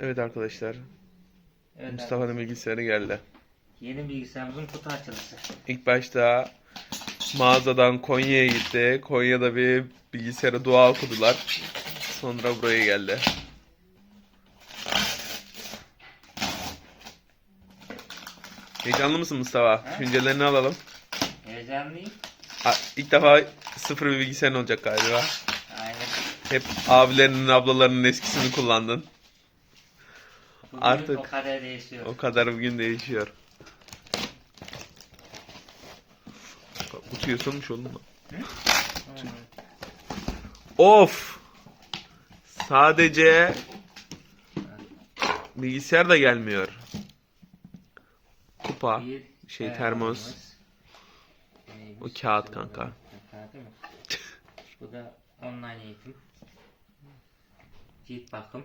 Evet arkadaşlar. Evet Mustafa'nın bilgisayarı geldi. Yeni bilgisayarımızın kutu açılışı. İlk başta mağazadan Konya'ya gitti. Konya'da bir bilgisayara dua okudular. Sonra buraya geldi. Heyecanlı mısın Mustafa? Düşüncelerini alalım. Heyecanlıyım. A- İlk defa sıfır bir bilgisayarın olacak galiba. Aynen. Hep abilerinin, ablalarının eskisini kullandın. Bugün Artık- o kadar değişiyor. O kadar bugün değişiyor. Kutu yırtılmış oğlum. lan. Of! Sadece bilgisayar da gelmiyor. Kupa, Bir şey, termos. termos. O kağıt kanka. Bu da online eğitim. Cilt bakım.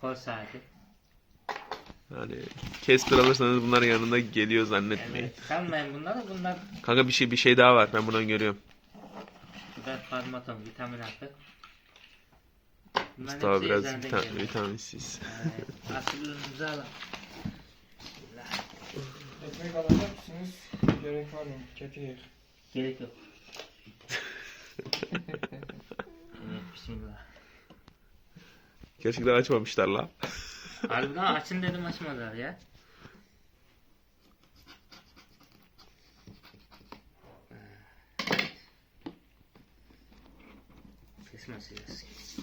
Kol saati. Yani Casper alırsanız bunlar yanında geliyor zannetmeyin. Evet. Sanmayın bunları. Bunlar Kanka bir şey bir şey daha var. Ben buradan görüyorum. bu da farmaton, vitamin hapı. Bunların Mustafa hepsi biraz eczaneden vita- geliyor. vitaminsiz. Evet. Asıl ürünümüzü alın. Ekmek alacak mısınız? Gerek var mı? Kekik. Gerek yok. evet, bismillah. Gerçekten açmamışlar la. Harbiden açın dedim açmadılar ya.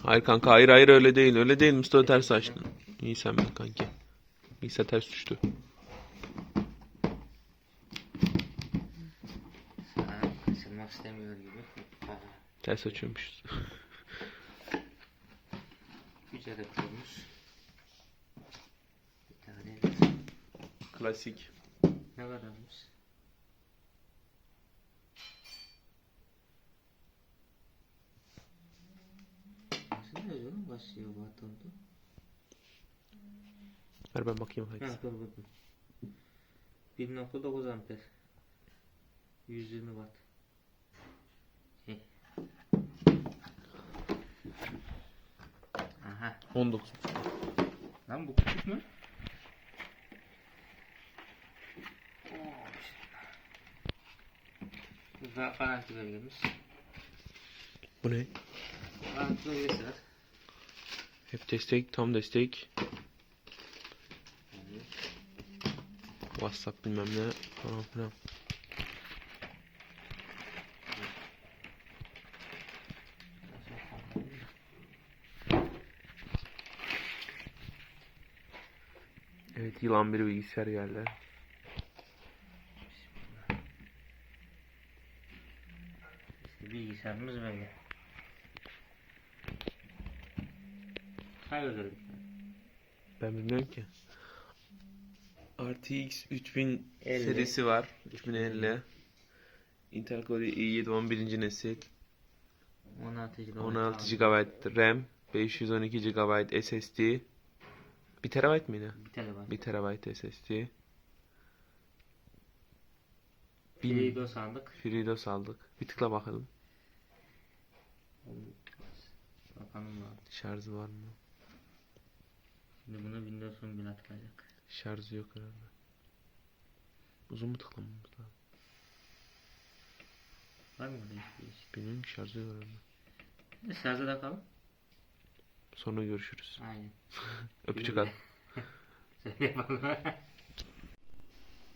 Hayır kanka hayır hayır öyle değil. Öyle değil Mustafa ters açtın. İyi sen ben kanki. İyiyse ters düştü. İstemiyor gibi. Ters açıyormuşuz. Güzel yapılmış. Bir tane Klasik. ne kadarmış? Nasıl ne oğlum başlıyor bu atomda? Ver ben bakayım hadi. Ha dur bakın. 1.9 amper. 120 watt. Heh. Aha. 19. Lan bu küçük mü? Burada garanti. Bu ne? Garanti var. Hep destek, tam destek. WhatsApp bilmem ne falan filan. Evet yılan bir bilgisayar geldi. İşte bilgisayarımız böyle. Hayırdır. Ben bilmiyorum ki. RTX 3000 50. serisi var. 3050. Intel Core i7 11. nesil. 16 GB. 16 GB RAM. 512 GB SSD. 1 TB mıydı? Bir telefon. 1 TB SSD. 1000 FreeDOS aldık. FreeDOS aldık. Bir tıkla bakalım. Bakalım var. Şarjı var mı? Şimdi bunu Windows 10 bin atılacak. Şarjı yok herhalde. Uzun mu tıklamamız lazım? Var mı burada hiçbir iş? Bilmiyorum ki şarjı yok herhalde. Şarjda da kalın. Sonra görüşürüz. Aynen. Öpücük yapalım.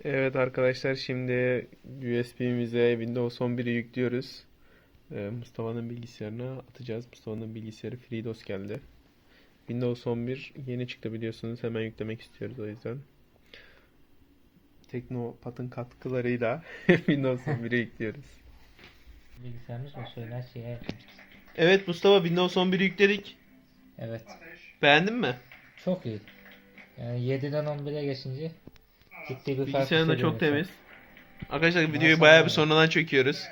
Evet arkadaşlar şimdi USB'mize Windows 11'i yüklüyoruz. Ee, Mustafa'nın bilgisayarına atacağız. Mustafa'nın bilgisayarı FreeDOS geldi. Windows 11 yeni çıktı biliyorsunuz. Hemen yüklemek istiyoruz o yüzden. Teknopat'ın katkılarıyla Windows 11'i yüklüyoruz. Bilgisayarımız mı söyler şeye. Evet Mustafa Windows 11'i yükledik. Evet. Beğendin mi? Çok iyi. Yani 7'den 11'e geçince ciddi bir fark Bilgisayarın da çok temiz. Arkadaşlar videoyu bayağı bir sonradan çekiyoruz.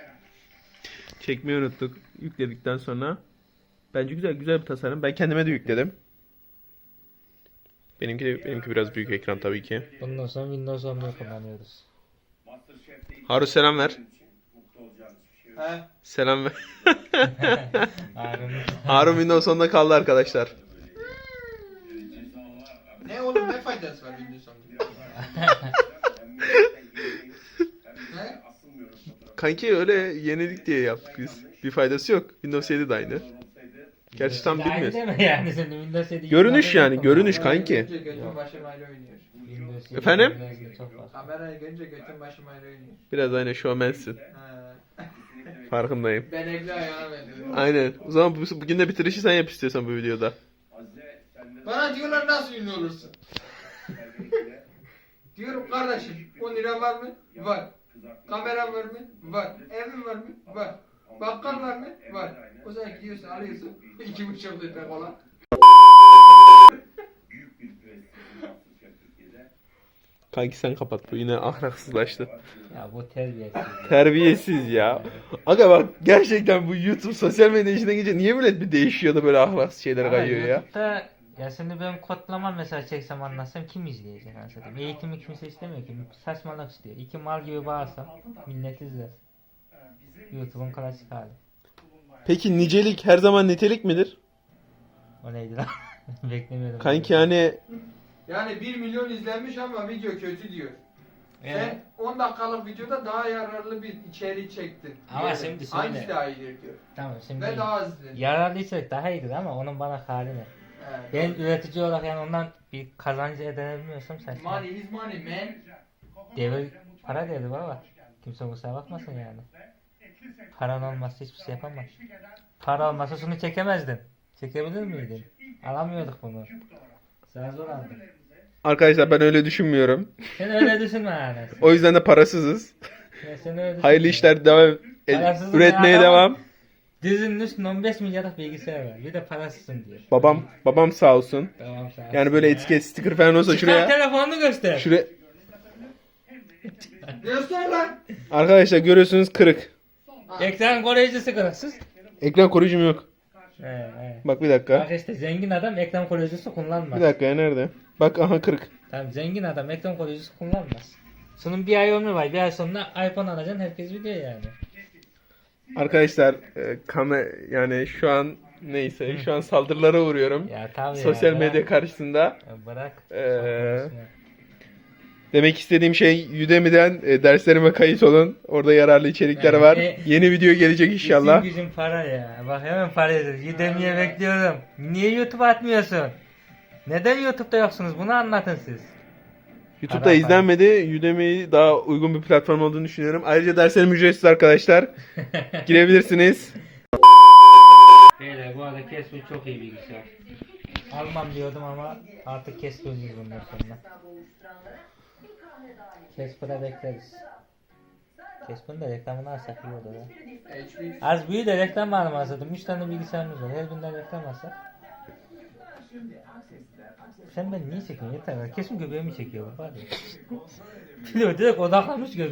Çekmeyi unuttuk yükledikten sonra. Bence güzel güzel bir tasarım. Ben kendime de yükledim. Benimki de, benimki biraz büyük ekran tabii ki. Bundan sonra Windows 11 kullanıyoruz. Harun selam ver. He? Selam ver. Harun. Windows 10'da kaldı arkadaşlar. Ne oğlum ne faydası var Windows 11? ne? Kanki öyle yenilik diye yaptık biz. Bir faydası yok. Windows 7 de aynı. Gerçi tam bilmiyoruz. deme yani senin Windows 7 Görünüş yani, görünüş kanki. Görünce götüm başım ayrı oynuyor. Windows 7 Efendim? çok fazla. Kamerayı görünce götüm başım ayrı oynuyor. Biraz aynı showmansin. Ha. Farkındayım. Ben ekli ayağına veriyorum. Aynen. O zaman bu, bugün de bitirişi sen yap istiyorsan bu videoda. Bana diyorlar nasıl ünlü olursun? Diyorum kardeşim 10 lira var mı? Var. Kamera var mı? Var. Evin var mı? Var. Bakkal var mı? Var. O zaman gidiyorsun alıyorsun. İki buçuk litre kola. Kanki sen kapat bu yine ahlaksızlaştı. Ya bu terbiyesiz. Terbiyesiz ya. Aga bak gerçekten bu YouTube sosyal medya işine gelince niye millet bir değişiyor da böyle ahlaksız şeyler Ama kayıyor ya? YouTube'da ya şimdi ben kodlama mesela çeksem anlatsam kim izleyecek anasını? Eğitimi kimse istemiyor ki. Saçmalık istiyor. İki mal gibi bağırsam millet izler. YouTube'un klasik hali. Peki nicelik her zaman nitelik midir? O neydi lan? Beklemiyordum. Kanki hani Yani 1 milyon izlenmiş ama video kötü diyor. Evet. Sen 10 dakikalık videoda daha yararlı bir içerik çektin. Ama diyelim. şimdi söyle. Hangisi daha iyidir diyor. Tamam şimdi Ve daha az izlenir. yararlı içerik daha iyidir ama onun bana hali ne? Evet. Ben üretici olarak yani ondan bir kazancı edebilmiyorsam saçma. Money is money man. Devir para devri baba. Kimse kusura bakmasın yani. Paran olmazsa hiçbir şey yapamaz. Para olmasa şunu çekemezdin. Çekebilir miydin? Alamıyorduk bunu. Sen zor aldın. Arkadaşlar ben öyle düşünmüyorum. Sen öyle düşünme yani. O yüzden de parasızız. Ya sen öyle düşünme. Hayırlı işler devam Parasızız üretmeye ya, devam. Dizinin üstünde 15 milyarlık bilgisayar var. Bir de parasızsın diyor. Babam babam sağ olsun. Tamam sağ ol. Yani böyle etiket sticker falan olsa Çıkar şuraya telefonunu göster. şuraya Göster lan. arkadaşlar görüyorsunuz kırık. Ekran koruyucusu kırıksız. Ekran koruyucum yok. He he. Bak bir dakika. Bak işte zengin adam ekran koruyucusu kullanmaz. Bir dakika ya nerede? Bak aha kırık. Tamam zengin adam ekran koruyucusu kullanmaz. Şunun bir ay ömrü var. Bir ay sonra iPhone alacaksın herkes biliyor yani. Arkadaşlar e, kame yani şu an neyse şu an saldırılara uğruyorum. Ya Sosyal ya, medya bırak- karşısında. Ya Bırak. Ee. Demek istediğim şey Udemy'den e, derslerime kayıt olun. Orada yararlı içerikler var. e- Yeni video gelecek inşallah. İşin gücün para ya. Bak hemen para yazıyor. Udemy'ye bekliyorum. Niye YouTube atmıyorsun? Neden YouTube'da yoksunuz? Bunu anlatın siz. YouTube'da Para, izlenmedi. Udemy daha uygun bir platform olduğunu düşünüyorum. Ayrıca derslerim ücretsiz arkadaşlar. Girebilirsiniz. Beyler bu arada Casper çok iyi bilgisayar. Almam diyordum ama artık Casper'cıyız bundan sonra. Casper'a bekleriz. Casper'ın da reklamını alsak iyi olur ya. Az büyü de reklam almazdım. 3 tane bilgisayarımız var. Her birinden reklam alsak. Sen ben niye çekiyorsun? Yeter. Kesin göbeğimi çekiyor. Var ya. Biliyor direkt odaklanmış göbeğe.